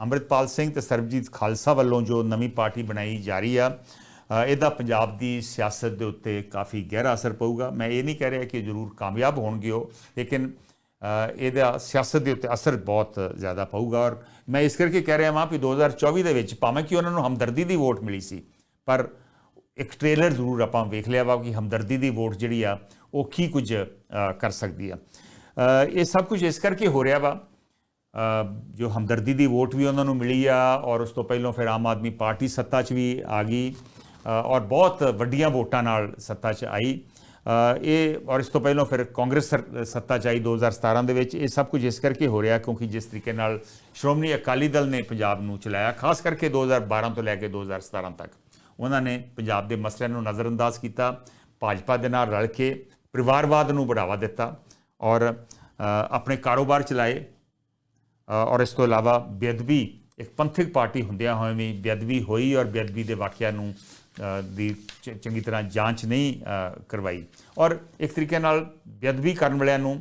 ਅੰਮ੍ਰਿਤਪਾਲ ਸਿੰਘ ਤੇ ਸਰਬਜੀਤ ਖਾਲਸਾ ਵੱਲੋਂ ਜੋ ਨਵੀਂ ਪਾਰਟੀ ਬਣਾਈ ਜਾ ਰਹੀ ਆ ਇਹਦਾ ਪੰਜਾਬ ਦੀ ਸਿਆਸਤ ਦੇ ਉੱਤੇ ਕਾਫੀ ਗਹਿਰਾ ਅਸਰ ਪਊਗਾ। ਮੈਂ ਇਹ ਨਹੀਂ ਕਹਿ ਰਿਹਾ ਕਿ ਜ਼ਰੂਰ ਕਾਮਯਾਬ ਹੋਣਗੇ ਉਹ, ਲੇਕਿਨ ਇਹਦਾ ਸਿਆਸਤ ਦੇ ਉੱਤੇ ਅਸਰ ਬਹੁਤ ਜ਼ਿਆਦਾ ਪਊਗਾ। ਔਰ ਮੈਂ ਇਸ ਕਰਕੇ ਕਹਿ ਰਿਹਾ ਹਾਂ ਕਿ 2024 ਦੇ ਵਿੱਚ ਭਾਵੇਂ ਕਿ ਉਹਨਾਂ ਨੂੰ ਹਮਦਰਦੀ ਦੀ ਵੋਟ ਮਿਲੀ ਸੀ, ਪਰ ਇੱਕ ਟ੍ਰੇਲਰ ਜ਼ਰੂਰ ਆਪਾਂ ਵੇਖ ਲਿਆ ਵਾ ਕਿ ਹਮਦਰਦੀ ਦੀ ਵੋਟ ਜਿਹੜੀ ਆ, ਉਹ ਕੀ ਕੁਝ ਕਰ ਸਕਦੀ ਆ। ਇਹ ਸਭ ਕੁਝ ਇਸ ਕਰਕੇ ਹੋ ਰਿਹਾ ਵਾ ਜੋ ਹਮਦਰਦੀ ਦੀ ਵੋਟ ਵੀ ਉਹਨਾਂ ਨੂੰ ਮਿਲੀ ਆ ਔਰ ਉਸ ਤੋਂ ਪਹਿਲਾਂ ਫਿਰ ਆਮ ਆਦਮੀ ਪਾਰਟੀ ਸੱਤਾ 'ਚ ਵੀ ਆ ਗਈ ਔਰ ਬਹੁਤ ਵੱਡੀਆਂ ਵੋਟਾਂ ਨਾਲ ਸੱਤਾ 'ਚ ਆਈ। ਇਹ ਔਰ ਇਸ ਤੋਂ ਪਹਿਲਾਂ ਫਿਰ ਕਾਂਗਰਸ ਸਰ- ਸੱਤਾ 'ਚ ਆਈ 2017 ਦੇ ਵਿੱਚ। ਇਹ ਸਭ ਕੁਝ ਇਸ ਕਰਕੇ ਹੋ ਰਿਹਾ ਕਿਉਂਕਿ ਜਿਸ ਤਰੀਕੇ ਨਾਲ ਸ਼੍ਰੋਮਣੀ ਅਕਾਲੀ ਦਲ ਨੇ ਪੰਜਾਬ ਨੂੰ ਚਲਾਇਆ, ਖਾਸ ਕਰਕੇ 2012 ਤੋਂ ਲੈ ਕੇ 2017 ਤੱਕ। ਉਹਨਾਂ ਨੇ ਪੰਜਾਬ ਦੇ ਮਸਲਿਆਂ ਨੂੰ ਨਜ਼ਰਅੰਦਾਜ਼ ਕੀਤਾ, ਭਾਜਪਾ ਦੇ ਨਾਲ ਰਲ ਕੇ ਪਰਿਵਾਰਵਾਦ ਨੂੰ ਬੜਾਵਾ ਦਿੱਤਾ ਔਰ ਆਪਣੇ ਕਾਰੋਬਾਰ ਚਲਾਏ। ਔਰ ਇਸ ਤੋਂ ਇਲਾਵਾ ਬੇਅਦਬੀ, ਇੱਕ ਪੰਥਕ ਪਾਰਟੀ ਹੁੰਦਿਆਂ ਹੋਏ ਵੀ ਬੇਅਦਬੀ ਹੋਈ ਔਰ ਬੇਅਦਬੀ ਦੇ ਵਾਕਿਆ ਨੂੰ ਦੀ ਚੰਗੀ ਤਰ੍ਹਾਂ ਜਾਂਚ ਨਹੀਂ ਕਰਵਾਈ। ਔਰ ਇੱਕ ਤਰੀਕੇ ਨਾਲ ਬੇਅਦਬੀ ਕਰਨ ਵਾਲਿਆਂ ਨੂੰ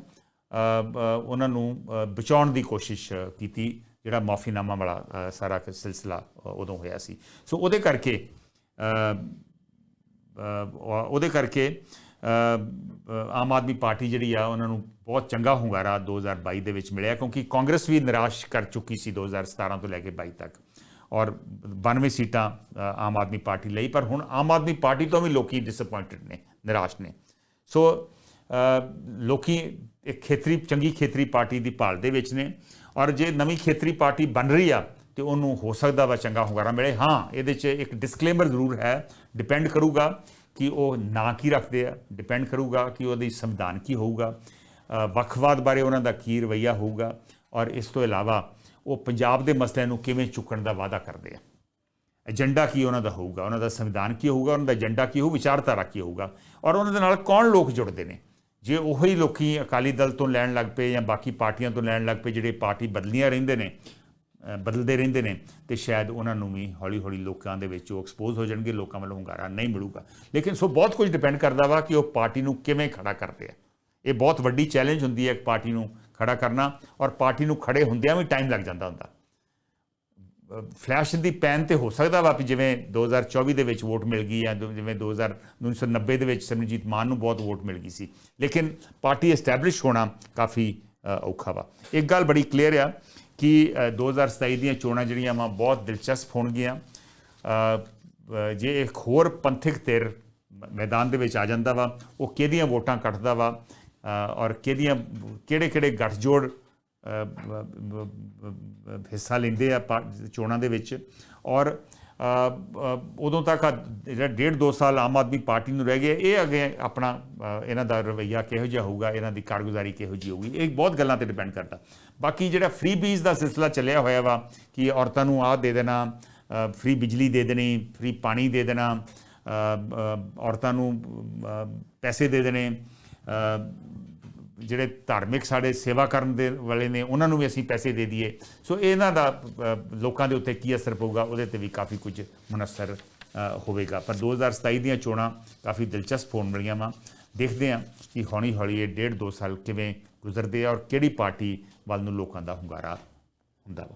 ਉਹਨਾਂ ਨੂੰ ਬਚਾਉਣ ਦੀ ਕੋਸ਼ਿਸ਼ ਕੀਤੀ, ਜਿਹੜਾ ਮਾਫੀਨਾਮਾ ਵਾਲਾ ਸਾਰਾ ਕੁ, ਸਿਲਸਿਲਾ ਉਦੋਂ ਹੋਇਆ ਸੀ। ਸੋ ਉਹਦੇ ਕਰਕੇ ਉਹਦੇ ਕਰਕੇ ਆਮ ਆਦਮੀ ਪਾਰਟੀ ਜਿਹੜੀ ਆ ਉਹਨਾਂ ਨੂੰ ਬਹੁਤ ਚੰਗਾ ਹੁੰਗਾਰਾ 2022 ਦੇ ਵਿੱਚ ਮਿਲਿਆ ਕਿਉਂਕਿ ਕਾਂਗਰਸ ਵੀ ਨਿਰਾਸ਼ ਕਰ ਚੁੱਕੀ ਸੀ 2017 ਤੋਂ ਲੈ ਕੇ 22 ਤੱਕ। ਔਰ 92 ਸੀਟਾਂ ਆਮ ਆਦਮੀ ਪਾਰਟੀ ਲਈ ਪਰ ਹੁਣ ਆਮ ਆਦਮੀ ਪਾਰਟੀ ਤੋਂ ਵੀ ਲੋਕੀ ਡਿਸਪਾਇੰਟਡ ਨੇ ਨਿਰਾਸ਼ ਨੇ। ਸੋ ਅ, ਲੋਕੀ ਇੱਕ ਖੇਤਰੀ ਚੰਗੀ ਖੇਤਰੀ ਪਾਰਟੀ ਦੀ ਭਾਲ ਦੇ ਵਿੱਚ ਨੇ ਔਰ ਜੇ ਨਵੀਂ ਖੇਤਰੀ ਪਾਰਟੀ ਬਣ ਰਹੀ ਆ ਤੇ ਉਹਨੂੰ ਹੋ ਸਕਦਾ ਵਾ ਚੰਗਾ ਹੁੰਗਾਰਾ ਮਿਲੇ। ਹਾਂ ਇਹਦੇ 'ਚ ਇੱਕ ਡਿਸਕਲੇਮਰ ਜ਼ਰੂਰ ਹੈ ਡਿਪੈਂਡ ਕਰੂਗਾ। ਕਿ ਉਹ ਨਾਂ ਕੀ ਰੱਖਦੇ ਆ ਡਿਪੈਂਡ ਕਰੂਗਾ ਕਿ ਉਹਦੀ ਸੰਵਿਧਾਨ ਕੀ ਹੋਊਗਾ ਵੱਖਵਾਦ ਬਾਰੇ ਉਹਨਾਂ ਦਾ ਕੀ ਰਵੱਈਆ ਹੋਊਗਾ ਔਰ ਇਸ ਤੋਂ ਇਲਾਵਾ ਉਹ ਪੰਜਾਬ ਦੇ ਮਸਲਿਆਂ ਨੂੰ ਕਿਵੇਂ ਚੁੱਕਣ ਦਾ ਵਾਅਦਾ ਕਰਦੇ ਆ। ਏਜੰਡਾ ਕੀ ਉਹਨਾਂ ਦਾ ਹੋਊਗਾ, ਉਹਨਾਂ ਦਾ ਸੰਵਿਧਾਨ ਕੀ ਹੋਊਗਾ, ਉਹਨਾਂ ਦਾ ਏਜੰਡਾ ਕੀ ਹੋਊ, ਵਿਚਾਰਧਾਰਾ ਕੀ ਹੋਊਗਾ ਔਰ ਉਹਨਾਂ ਦੇ ਨਾਲ ਕੌਣ ਲੋਕ ਜੁੜਦੇ ਨੇ? ਜੇ ਉਹੀ ਲੋਕੀ ਅਕਾਲੀ ਦਲ ਤੋਂ ਲੈਣ ਲੱਗ ਪਏ ਜਾਂ ਬਾਕੀ ਪਾਰਟੀਆਂ ਤੋਂ ਲੈਣ ਲੱਗ ਪਏ ਜਿਹੜੇ ਪਾਰਟੀ ਬਦਲੀਆਂ ਰਹਿੰਦੇ ਨੇ ਬਦਲਦੇ ਰਹਿੰਦੇ ਨੇ ਤੇ ਸ਼ਾਇਦ ਉਹਨਾਂ ਨੂੰ ਵੀ ਹੌਲੀ-ਹੌਲੀ ਲੋਕਾਂ ਦੇ ਵਿੱਚ ਉਹ ਐਕਸਪੋਜ਼ ਹੋ ਜਾਣਗੇ, ਲੋਕਾਂ ਵੱਲੋਂ ਹੁੰਗਾਰਾ ਨਹੀਂ ਮਿਲੂਗਾ। ਲੇਕਿਨ ਸੋ ਬਹੁਤ ਕੁਝ ਡਿਪੈਂਡ ਕਰਦਾ ਵਾ ਕਿ ਉਹ ਪਾਰਟੀ ਨੂੰ ਕਿਵੇਂ ਖੜਾ ਕਰਦੇ ਆ। ਇਹ ਬਹੁਤ ਵੱਡੀ ਚੈਲੰਜ ਹੁੰਦੀ ਹੈ ਇੱਕ ਪਾਰਟੀ ਨੂੰ ਖੜਾ ਕਰਨਾ ਔਰ ਪਾਰਟੀ ਨੂੰ ਖੜੇ ਹੁੰਦਿਆਂ ਵੀ ਟਾਈਮ ਲੱਗ ਜਾਂਦਾ ਹੁੰਦਾ। ਫਲੈਸ਼ ਦੀ ਪੈਨ ਤੇ ਹੋ ਸਕਦਾ ਵਾ ਵੀ ਜਿਵੇਂ 2024 ਦੇ ਵਿੱਚ ਵੋਟ ਮਿਲ ਗਈ ਜਾਂ ਦੋ- ਜਿਵੇਂ 1990 ਦੇ ਵਿੱਚ ਸਿਮਰਨਜੀਤ ਮਾਨ ਨੂੰ ਬਹੁਤ ਵੋਟ ਮਿਲ ਗਈ ਸੀ। ਲੇਕਿਨ ਪਾਰਟੀ ਐਸਟੈਬਲਿਸ਼ ਹੋਣਾ ਕਾਫੀ ਔਖਾ ਵਾ। ਇੱਕ ਗੱਲ ਬੜੀ ਕਲੀਅਰ ਆ ਕਿ ਅ, 2027 ਦੀਆਂ ਚੋਣਾਂ ਜਿਹੜੀਆਂ ਵਾ ਬਹੁਤ ਦਿਲਚਸਪ ਹੋਣਗੀਆਂ। ਜੇ ਇੱਕ ਹੋਰ ਪੰਥਕ ਧਿਰ ਮੈਦਾਨ ਦੇ ਵਿੱਚ ਆ ਜਾਂਦਾ ਵਾ ਉਹ ਕਿਹਦੀਆਂ ਵੋਟਾਂ ਕੱਟਦਾ ਵਾ ਔਰ ਕਿਹਦੀਆਂ ਕਿਹੜੇ ਕਿਹੜੇ ਗੱਠਜੋੜ ਹਿੱਸਾ ਲੈਂਦੇ ਆ ਪਾ- ਚੋਣਾਂ ਦੇ ਵਿੱਚ ਔਰ ਉਦੋਂ ਤੱਕ ਜਿਹੜਾ ਡੇਢ ਦੋ ਸਾਲ ਆਮ ਆਦਮੀ ਪਾਰਟੀ ਨੂੰ ਰਹਿ ਗਏ, ਇਹ ਅੱਗੇ ਆਪਣਾ ਇਹਨਾਂ ਦਾ ਰਵੱਈਆ ਕਿਹੋ ਜਿਹਾ ਹੋਊਗਾ, ਇਹਨਾਂ ਦੀ ਕਾਰਗੁਜ਼ਾਰੀ ਕਿਹੋ ਜਿਹੀ ਹੋਊਗੀ, ਇਹ ਬਹੁਤ ਗੱਲਾਂ ਤੇ ਡਿਪੈਂਡ ਕਰਦਾ। ਬਾਕੀ ਜਿਹੜਾ ਫ੍ਰੀ ਬੀਜ ਦਾ ਸਿਲਸਿਲਾ ਚੱਲਿਆ ਹੋਇਆ ਵਾ, ਕਿ ਔਰਤਾਂ ਨੂੰ ਆਹ ਦੇ ਦੇਣਾ ਫ੍ਰੀ ਬਿਜਲੀ ਦੇ ਦੇਣੀ ਫ੍ਰੀ ਪਾਣੀ ਦੇ ਦੇਣਾ ਔਰਤਾਂ ਨੂੰ ਪੈਸੇ ਦੇ ਦੇਣੇ ਜਿਹੜੇ ਧਾਰਮਿਕ ਸਾਡੇ ਸੇਵਾ ਕਰਨ ਦੇ ਵਾਲੇ ਨੇ, ਉਹਨਾਂ ਨੂੰ ਵੀ ਅਸੀਂ ਪੈਸੇ ਦੇ ਦਈਏ। ਸੋ ਇਹਨਾਂ ਦਾ ਲੋਕਾਂ ਦੇ ਉੱਤੇ ਕੀ ਅਸਰ ਪਊਗਾ, ਉਹਦੇ ਤੇ ਵੀ ਕਾਫੀ ਕੁਝ ਮੁਨਸਰ ਹੋਵੇਗਾ। ਪਰ 2027 ਦੀਆਂ ਚੋਣਾਂ ਕਾਫੀ ਦਿਲਚਸਪ ਹੋਣ ਵਾਲੀਆਂ ਵਾ। ਦੇਖਦੇ ਹਾਂ ਕਿ ਹੌਲੀ ਹੌਲੀ ਇਹ ਡੇਢ ਦੋ ਸਾਲ ਕਿਵੇਂ ਗੁਜ਼ਰਦੇ ਆ ਔਰ ਕਿਹੜੀ ਪਾਰਟੀ ਵੱਲ ਨੂੰ ਲੋਕਾਂ ਦਾ ਹੁੰਗਾਰਾ ਹੁੰਦਾ ਵਾ।